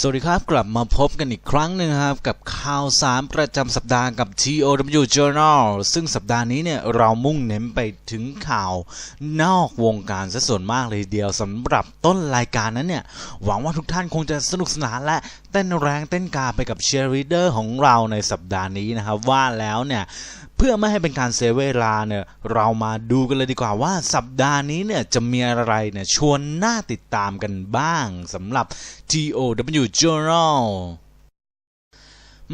สวัสดีครับ กลับมาพบกันอีกครั้งหนึ่งครับ กับข่าวสารประจำสัปดาห์กับ TOW Journal ซึ่งสัปดาห์นี้เนี่ย เรามุ่งเน้นไปถึงข่าวนอกวงการซะส่วนมากเลยเดียวสำหรับต้นรายการนั้นเนี่ย หวังว่าทุกท่านคงจะสนุกสนานและเต้นแรงเต้นกาไปกับเชียร์รีเดอร์ของเราในสัปดาห์นี้นะครับ ว่าแล้วเนี่ย พื่อไม่ให้เป็นการเสียเวลาเนี่ยเรามาดูกันเลยดีกว่าว่าสัปดาห์นี้เนี่ยจะมีอะไรเนี่ยชวนน่าติดตามกันบ้างสำหรับ TOW Journal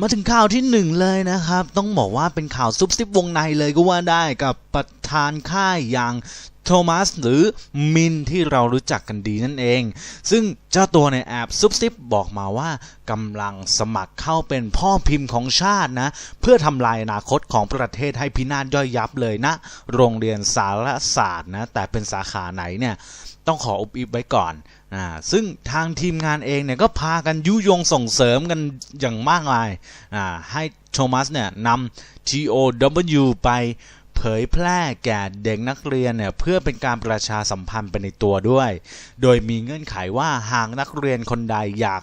มาถึงข่าวที่หนึ่งเลยนะครับ ต้องบอกว่าเป็นข่าวซุบซิบวงในเลยก็ว่าได้กับประธานค่ายอย่าง โทมัสหรือมินที่เรารู้จักกันดีนั่นเอง ซึ่งเจ้าตัวในแอบซุบซิบบอกมาว่ากำลังสมัครเข้าเป็นพ่อพิมพ์ของชาตินะ เพื่อทำลายอนาคตของประเทศให้พินาศย่อยยับเลยนะ โรงเรียนสารศาสตร์นะ แต่เป็นสาขาไหนเนี่ยต้องขออุบอิบไว้ก่อนอ่าซึ่งทางทีมงานเองเนี่ยก็พากันยุยงส่งเสริมกันอย่างมากมายอ่าให้โทมัสเนี่ยนำ TOW ไป เผยแพร่แก่เด็กนักเรียนเนี่ยเพื่อเป็นการประชาสัมพันธ์ไปในตัวด้วย โดยมีเงื่อนไขว่าหากนักเรียนคนใดอยาก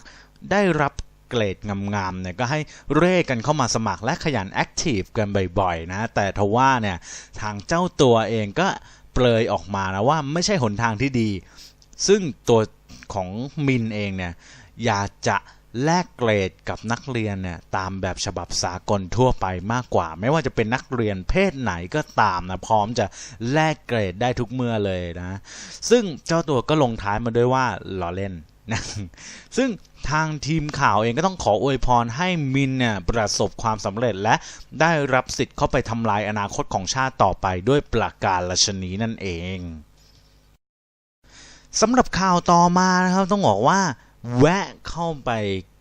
ได้รับเกรดงามๆเนี่ยก็ให้เร่กันเข้ามาสมัครและขยันแอคทีฟกันบ่อยๆนะแต่ทว่าเนี่ยทางเจ้าตัวเองก็เปลยออกมานะว่าไม่ใช่หนทางที่ดี ซึ่งตัวของมินเองเนี่ยอยากจะ แลกเกรดกับนักเรียนเนี่ยตามแบบฉบับสากลทั่วไปมากกว่า ไม่ว่าจะเป็นนักเรียนเพศไหนก็ตามนะพร้อมจะแลกเกรดได้ทุกเมื่อเลยนะ ซึ่งเจ้าตัวก็ลงท้ายมาด้วยว่าล้อเล่นนะซึ่งทางทีมข่าวเองก็ต้องขออวยพรให้มินเนี่ยประสบความสำเร็จและได้รับสิทธิ์เข้าไปทำลายอนาคตของชาติต่อไปด้วยประการลชนีนั่นเองสำหรับข่าวต่อมานะครับต้องบอกว่า แวะเข้าไป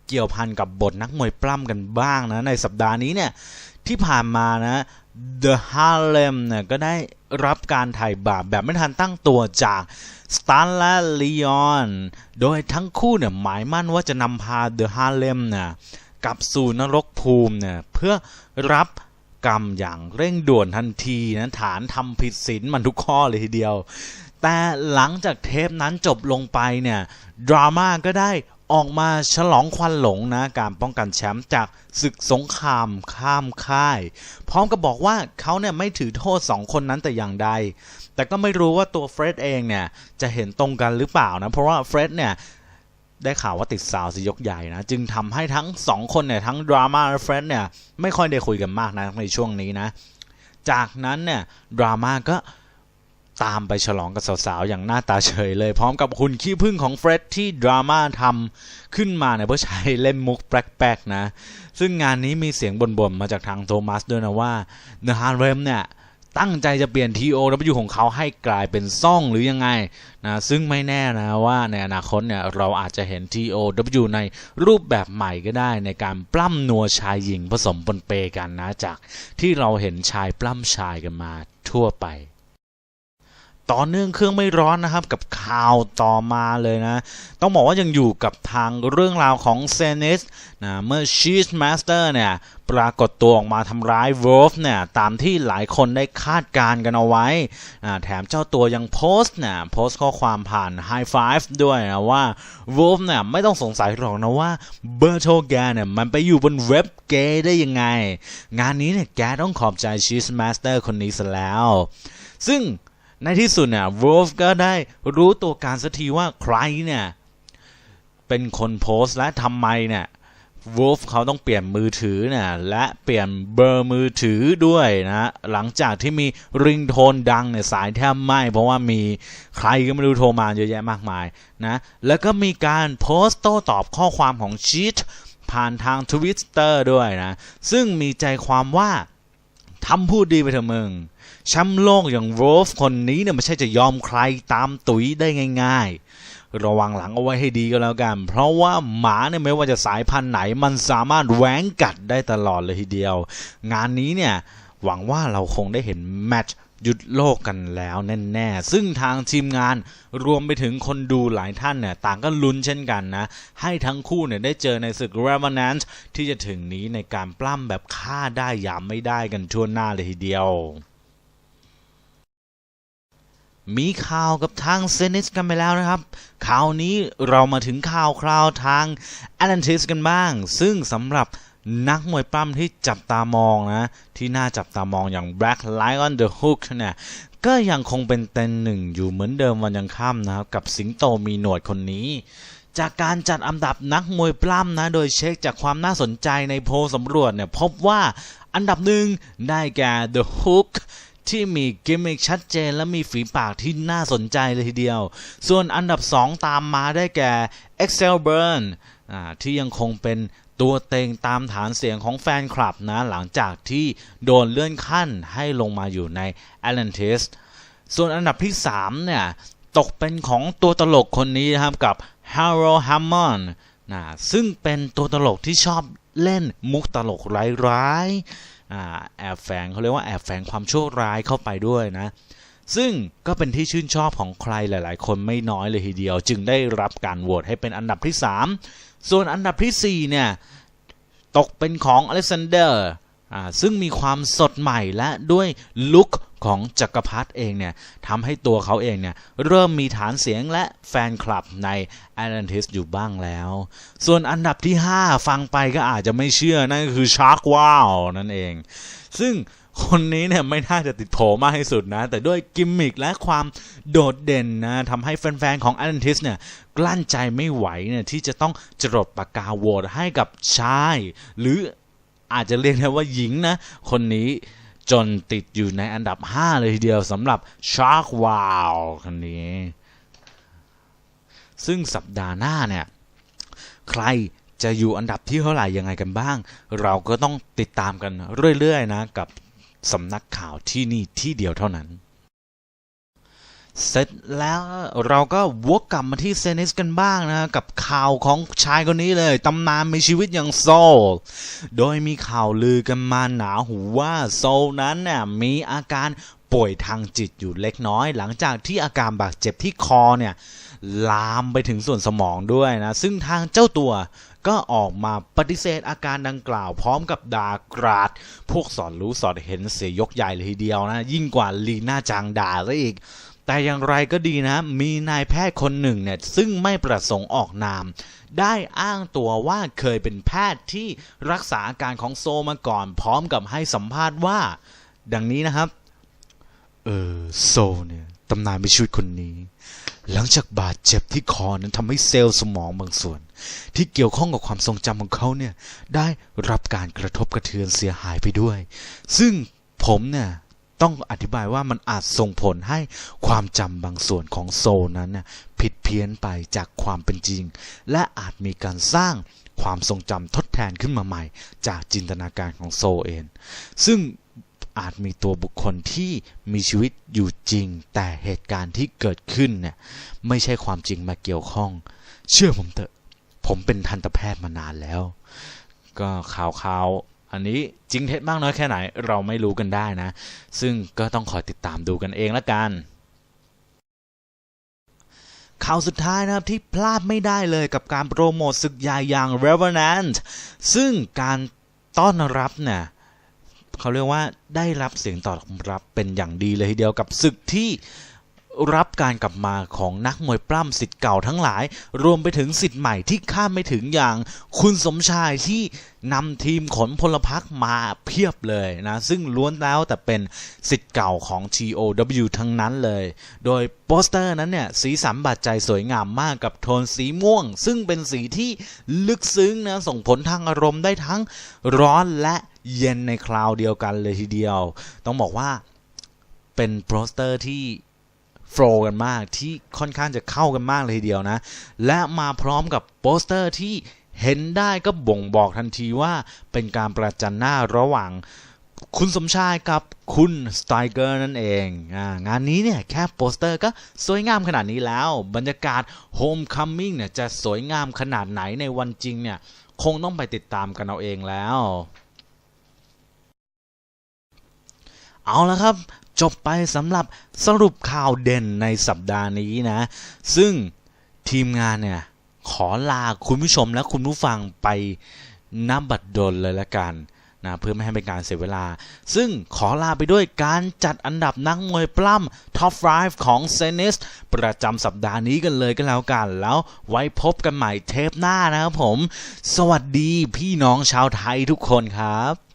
เกี่ยวพันกับบทนักมวยปล้ำกันบ้างนะ ในสัปดาห์นี้เนี่ย ที่ผ่านมานะ The Harlem เนี่ยก็ได้รับการถ่ายบาปแบบไม่ทันตั้งตัวจากสตันและลีออน โดยทั้งคู่เนี่ยหมายมั่นว่าจะนำพา The Harlem เนี่ยกลับสู่นรกภูมิเนี่ยเพื่อรับ กรรมอย่างเร่งด่วนทันทีนะฐานทำผิดศีลมันทุกข้อเลยทีเดียว แต่หลังจากเทปนั้นจบลงไปเนี่ยดราม่าก็ได้ออกมาฉลองควันหลงนะการป้องกันแชมป์จากศึกสงครามข้ามค่าย พร้อมกับบอกว่าเขาเนี่ยไม่ถือโทษสองคนนั้นแต่อย่างใด แต่ก็ไม่รู้ว่าตัวเฟร็ดเองเนี่ยจะเห็นตรงกันหรือเปล่านะ เพราะว่าเฟร็ดเนี่ย ได้ข่าวว่าติดสาวสิยกใหญ่นะ จึงทำให้ทั้งสองคนเนี่ยทั้งดราม่าและเฟร็ดเนี่ยไม่ค่อยได้คุยกันมากนะในช่วงนี้นะ จากนั้นเนี่ยดราม่าก็ตามไปฉลองกับสาวๆ อย่างหน้าตาเฉยเลย พร้อมกับหุ่นขี้ผึ้งของเฟร็ดที่ดราม่าทำขึ้นมาเนี่ยเพื่อใช้เล่นมุกแปลกๆนะ ซึ่งงานนี้มีเสียงบ่นๆ มาจากทางโทมัสด้วยนะว่าเนฮาร์เรมเนี่ย ตั้งใจจะเปลี่ยน TOW ของเขาให้กลายเป็นซ่องหรือยังไงนะซึ่งไม่แน่นะว่าในอนาคตเนี่ยเราอาจจะเห็น TOW ในรูปแบบใหม่ก็ได้ในการปล้ำนัวชายหญิงผสมปนเปกันนะจากที่เราเห็นชายปล้ำชายกันมาทั่วไป ต่อเนื่องเครื่องไม่ร้อนนะครับกับข่าวต่อมาเลยนะ ต้องบอกว่ายังอยู่กับทางเรื่องราวของเซนิสนะเมื่อชีสมาสเตอร์เนี่ยปรากฏตัวออกมาทำร้ายเวอลฟเนี่ยตามที่หลายคนได้คาดการณ์กันเอาไว้อ่าแถมเจ้าตัวยังโพสต์เนี่ยโพสต์ข้อความผ่านไฮไฟฟ์ด้วยนะว่าเวอลฟเนี่ยไม่ต้องสงสัยหรอกนะว่าเบอร์โทแกเนี่ยมันไปอยู่บนเว็บเกย์ได้ยังไง งานนี้เนี่ยแกต้องขอบใจชีสมาสเตอร์คนนี้ซะแล้ว ซึ่ง ในที่สุดเนี่ยวอลฟก็ได้รู้ตัวการสักทีว่าใครเนี่ย เป็นคนโพสต์และทำไมเนี่ยวอลฟเขาต้องเปลี่ยนมือถือเนี่ยและเปลี่ยนเบอร์มือถือด้วยนะหลังจากที่มีริงโทนดังเนี่ยสายแทบไหมเพราะว่ามีใครก็ไม่รู้โทรมาเยอะแยะมากมายนะแล้วก็มีการโพสต์โต้ตอบข้อความของชีตผ่านทางทวิตเตอร์ด้วยนะ ซึ่งมีใจความว่า ทำพูดดีไปเถอะมึงแชมป์โลกอย่างโวลฟคนนี้เนี่ยไม่ใช่จะยอมใครตามตุ๋ยได้ง่าย ๆ ระวังหลังเอาไว้ให้ดีก็แล้วกัน เพราะว่าหมาเนี่ยไม่ว่าจะสายพันธุ์ไหน มันสามารถแหวงกัดได้ตลอดเลยทีเดียว งานนี้เนี่ยหวังว่าเราคงได้เห็นแมตช์ ยุดโลกกันแล้วแน่ๆ ซึ่งทางทีมงานรวมไปถึงคนดูหลายท่านเนี่ยต่างก็ลุ้นเช่นกันนะ ให้ทั้งคู่เนี่ยได้เจอในศึก r e v e n a n t ที่จะถึงนี้ในการปล้ำแบบฆ่าได้ยามไม่ได้กันทั่วหน้าเลยทีเดียวมีข่าวกับทางเซนิสกันไปแล้วนะครับ ข่าวนี้เรามาถึงข่าวคราวทาง Atlantis กันบ้าง ซึ่งสำหรับ นักมวยปล้ำที่จับตามองนะ ที่น่าจับตามองอย่าง Black Lion the Hook เนี่ยก็ยังคงเป็นเต็นหนึ่งอยู่เหมือนเดิมวันยังค่ำนะครับ กับสิงโตมีหนวดคนนี้ จากการจัดอันดับนักมวยปล้ำนะ โดยเช็คจากความน่าสนใจในโพลสำรวจเนี่ยพบว่าอันดับหนึ่งได้แก่ The Hook ที่มีกิมมิคชัดเจนและมีฝีปากที่น่าสนใจเลยทีเดียว ส่วนอันดับ 2 ตามมาได้แก่ Excel Burn อ่าที่ยังคงเป็น ตัวเต็งตามฐานเสียงของแฟนคลับนะหลังจากที่โดนเลื่อนขั้นให้ลงมาอยู่ใน Atlantis ส่วนอันดับที่ 3 เนี่ย ตกเป็นของตัวตลกคนนี้นะครับกับ Harold Hammond นะซึ่งเป็นตัวตลกที่ชอบเล่นมุกตลกร้ายๆแอบแฝงเขาเรียกว่าแอบแฝงความชั่วร้ายเข้าไปด้วยนะ ซึ่งก็เป็นที่ชื่นชอบของใครหลาย ๆ คนไม่น้อยเลยทีเดียว จึงได้รับการโหวตให้เป็นอันดับที่ 3 ส่วนอันดับทีสี่4เนี่ยตกเป็นของอเล็กซานเดอร์อ่าซึ่งมีความสดใหม่และด้วยลุคของจักรพรรดิเองเนี่ยทำให้ตัวเขาเองเนี่ยเริ่มมีฐานเสียงและแฟนคลับใน Atlantis อยู่บ้างแล้ว ส่วนอันดับที่ 5 ฟังไปก็อาจจะไม่เชื่อ นั่นคือ Shark Wow นั่นเอง ซึ่งคนนี้เนี่ยไม่น่าจะติดโผมากที่สุดนะ แต่ด้วยกิมมิคและความโดดเด่นนะทำให้แฟนๆของ Atlantis เนี่ย กลั้นใจไม่ไหวเนี่ยที่จะต้องจรดปากกาโหวตให้กับชาย หรืออาจจะเรียกได้ว่าหญิงนะ คนนี้จนติดอยู่ในอันดับ 5 เลยทีเดียวสำหรับ Shark Wow คนนี้ ซึ่งสัปดาห์หน้าเนี่ย ใครจะอยู่อันดับที่เท่าไหร่ยังไงกันบ้าง เราก็ต้องติดตามกันเรื่อย ๆ นะ กับสำนักข่าวที่นี่ที่เดียวเท่านั้น เสร็จแล้วเราก็วกกลับมาที่เซนิสกันบ้างนะกับข่าวของชายคนนี้เลยตำนานมีชีวิตอย่างโซล โดยมีข่าวลือกันมาหนาหูว่าโซลนั้นเนี่ยมีอาการป่วยทางจิตอยู่เล็กน้อย หลังจากที่อาการบาดเจ็บที่คอเนี่ยลามไปถึงส่วนสมองด้วยนะ ซึ่งทางเจ้าตัวก็ออกมาปฏิเสธอาการดังกล่าว พร้อมกับด่ากราด พวกสอนรู้สอนเห็นเสียยกใหญ่เลยทีเดียวนะ ยิ่งกว่าลีน่าจังด่าซะอีก แต่อย่างไรก็ดีนะ มีนายแพทย์คนหนึ่งเนี่ยซึ่งไม่ประสงค์ออกนาม ได้อ้างตัวว่าเคยเป็นแพทย์ที่รักษาอาการของโซมาก่อน พร้อมกับให้สัมภาษณ์ว่า ดังนี้นะครับเออโซเนี่ยตำนานมีชีวิตคนนี้ หลังจากบาดเจ็บที่คอนั้นทำให้เซลล์สมองบางส่วน ที่เกี่ยวข้องกับความทรงจำของเขาเนี่ยได้รับการกระทบกระเทือนเสียหายไปด้วย ซึ่งผมเนี่ย ต้องอธิบายว่ามันอาจส่งผลให้ความจำบางส่วนของโซนั้นผิดเพี้ยนไปจากความเป็นจริง และอาจมีการสร้างความทรงจำทดแทนขึ้นมาใหม่ จากจินตนาการของโซเอง ซึ่งอาจมีตัวบุคคลที่มีชีวิตอยู่จริง แต่เหตุการณ์ที่เกิดขึ้นเนี่ยไม่ใช่ความจริงมาเกี่ยวข้อง เชื่อผมเถอะ ผมเป็นทันตแพทย์มานานแล้ว ก็ข่าวข่าวๆ อันนี้จริงเท็จมากน้อยแค่ไหนเราไม่รู้กันได้นะ ซึ่งก็ต้องคอยติดตามดูกันเองละกันข่าวสุดท้ายนะครับที่พลาดไม่ได้เลยกับการโปรโมทศึกใหญ่อย่าง Revenant ซึ่งการต้อนรับเนี่ยเขาเรียกว่าได้รับเสียงตอบรับเป็นอย่างดีเลยทีเดียวกับศึกที่ รับการกลับมาของนักมวยปล้ำสิทธิ์เก่าทั้งหลาย รวมไปถึงสิทธิ์ใหม่ที่คาดไม่ถึงอย่างคุณสมชายที่นำทีมขนพลพรรคมาเพียบเลยนะ ซึ่งล้วนแล้วแต่เป็นสิทธิ์เก่าของ TOW ทั้งนั้นเลย โดยโปสเตอร์นั้นเนี่ย สีสันบาดใจสวยงามมากกับโทนสีม่วง ซึ่งเป็นสีที่ลึกซึ้งนะส่งผลทางอารมณ์ได้ทั้งร้อนและเย็นในคราวเดียวกันเลยทีเดียว ต้องบอกว่าเป็นโปสเตอร์ที่ โฟล์กันมากที่ค่อนข้างจะเข้ากันมากเลยทีเดียวนะ และมาพร้อมกับโปสเตอร์ที่เห็นได้ก็บ่งบอกทันทีว่าเป็นการประจันหน้าระหว่างคุณสมชายกับคุณสไตเกอร์นั่นเองอางานนี้เนี่ยแค่โปสเตอร์ก็สวยงามขนาดนี้แล้ว บรรยากาศโฮมคัมมิ่งเนี่ยจะสวยงามขนาดไหนในวันจริงเนี่ย คงต้องไปติดตามกันเอาเองแล้ว เอาละครับ จบไปสำหรับสรุปข่าวเด่นในสัปดาห์นี้นะ ซึ่งทีมงานเนี่ย ขอลาคุณผู้ชมและคุณผู้ฟังไปนับบัดดลเลยละกันนะเพื่อไม่ให้เป็นการเสียเวลา ซึ่งขอลาไปด้วยการจัดอันดับนักมวยปล้ำ Top 5ของเซนิสประจำสัปดาห์นี้กันเลยก็แล้วกัน แล้วไว้พบกันใหม่เทปหน้านะครับผม สวัสดีพี่น้องชาวไทยทุกคนครับ